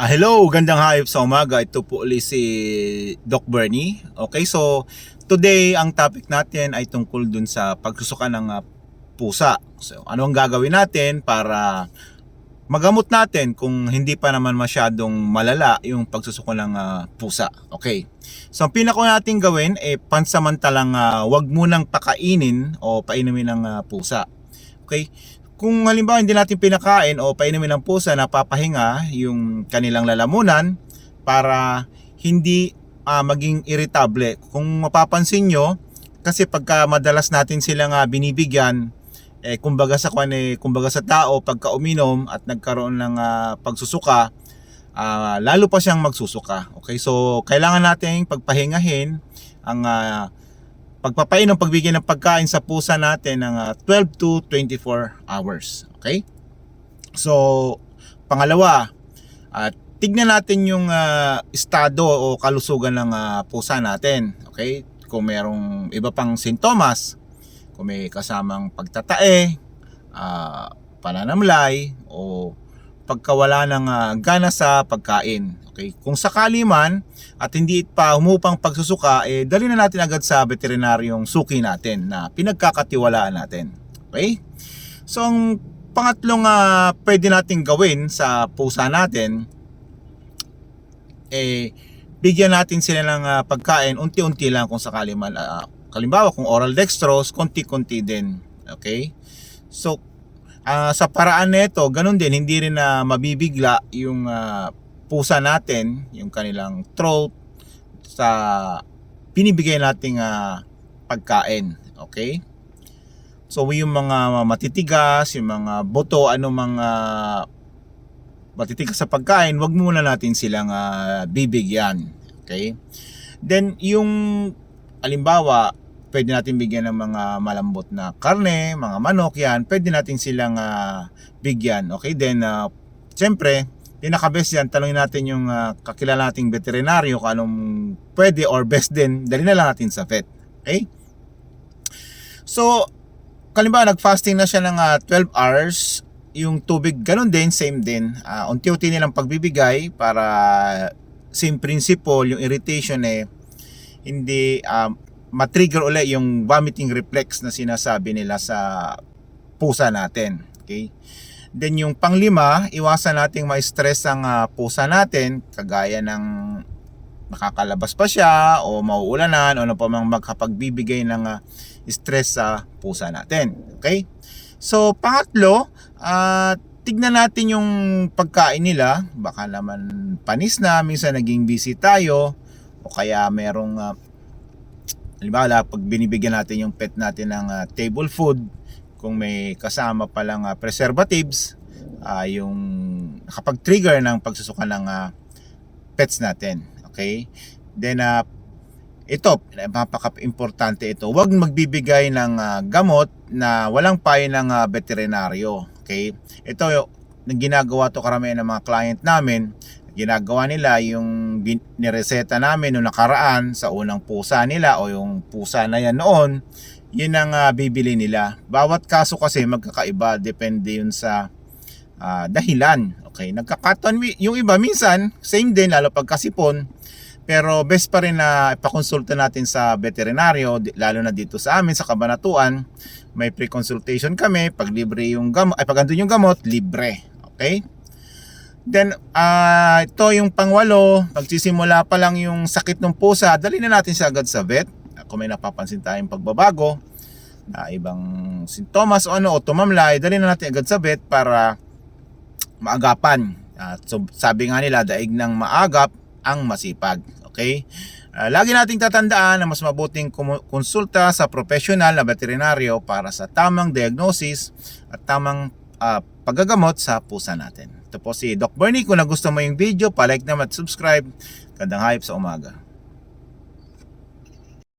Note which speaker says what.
Speaker 1: Ah, hello, gandang hayop sa umaga. Ito po ulit si Doc Bernie. Okay, so today ang topic natin ay tungkol dun sa pagsusuka ng ah, pusa. So, ano ang gagawin natin para magamot natin kung hindi pa naman masyadong malala yung pagsusuka ng ah, pusa. Okay. So, ang pinako natin gawin ay pansamantalang ah, wag munang pakainin o painumin ng ah, pusa. Okay? Kung halimbawa hindi natin pinakain o painumin ng pusa na papahinga yung kanilang lalamunan para hindi ah, maging irritable. Kung mapapansin nyo, kasi pagka madalas natin silang ah, binibigyan, eh, kumbaga sa kwan, eh, kumbaga sa tao, pagka uminom at nagkaroon ng ah, pagsusuka, ah, lalo pa siyang magsusuka. Okay, so kailangan nating pagpahingahin ang ah, pagpapainom, pagbigay ng pagkain sa pusa natin ng ah, 12 to 24 hours. Okay? So, pangalawa, at tignan natin yung ah, estado o kalusugan ng ah, pusa natin. Okay? Kung merong iba pang sintomas, kung may kasamang pagtatae, ah, pananamlay, o pagkawala ng ah, gana sa pagkain. Okay? Kung sakali man at hindi pa humupang pagsusuka, eh dali na natin agad sa veterinaryong suki natin na pinagkakatiwalaan natin. Okay? So ang pangatlong ah, pwede nating gawin sa pusa natin eh bigyan natin sila ng ah, pagkain unti-unti lang kung sakali man ah, kalimbawa kung oral dextrose konti-konti din okay so ah, sa paraan nito ganun din hindi rin na mabibigla yung ah, pusa natin yung kanilang throat sa binibigay nating ah, pagkain okay so yung mga matitigas yung mga buto ano mga matitigas sa pagkain, wag muna natin silang ah, bibigyan. Okay? Then, yung alimbawa, pwede natin bigyan ng mga malambot na karne, mga manok yan, pwede natin silang ah, bigyan. Okay? Then, uh, siyempre, pinaka-best yan, tanongin natin yung ah, kakilala nating veterinaryo kung anong pwede or best din, dali na lang natin sa vet. Okay? So, kalimbawa, nag-fasting na siya ng ah, 12 hours, yung tubig ganun din same din Ah, unti-unti nilang pagbibigay para same principle yung irritation eh hindi um, matrigger uli yung vomiting reflex na sinasabi nila sa pusa natin okay then yung panglima iwasan nating ma-stress ang ah, pusa natin kagaya ng nakakalabas pa siya o mauulanan o ano pa mang magkapagbibigay ng ah, stress sa pusa natin okay So, pangatlo, ah tignan natin yung pagkain nila. Baka naman panis na, minsan naging busy tayo. O kaya merong, uh, halimbawa, pag binibigyan natin yung pet natin ng ah, table food, kung may kasama palang uh, preservatives, ah, yung nakapag-trigger ng pagsusuka ng ah, pets natin. Okay? Then, uh, ito, napaka-importante ito. Huwag magbibigay ng ah, gamot na walang payo ng ah, veterinaryo. Okay? Ito, yung ginagawa to karamihan ng mga client namin. Ginagawa nila yung nireseta namin noong nakaraan sa unang pusa nila o yung pusa na yan noon. Yun ang ah, bibili nila. Bawat kaso kasi magkakaiba. Depende yun sa ah, dahilan. Okay? Nagkakataon, yung iba minsan, same din, lalo pag kasipon, pero best pa rin na ipakonsulta natin sa veterinaryo, lalo na dito sa amin sa Kabanatuan. May pre-consultation kami, pag libre yung gamot, ay pag andun yung gamot, libre. Okay? Then, ah ito yung pangwalo, pagsisimula pa lang yung sakit ng pusa, dali na natin siya agad sa vet. Kung may napapansin tayong pagbabago, na ibang sintomas o ano, o tumamlay, dali na natin agad sa vet para maagapan. At so, sabi nga nila, daig ng maagap ang masipag. Okay? Ah, lagi nating tatandaan na mas mabuting konsulta sa professional na veterinaryo para sa tamang diagnosis at tamang ah, paggagamot sa pusa natin. Ito po si Doc Bernie. Kung nagustuhan mo yung video, palike naman at subscribe. Gandang hype sa umaga.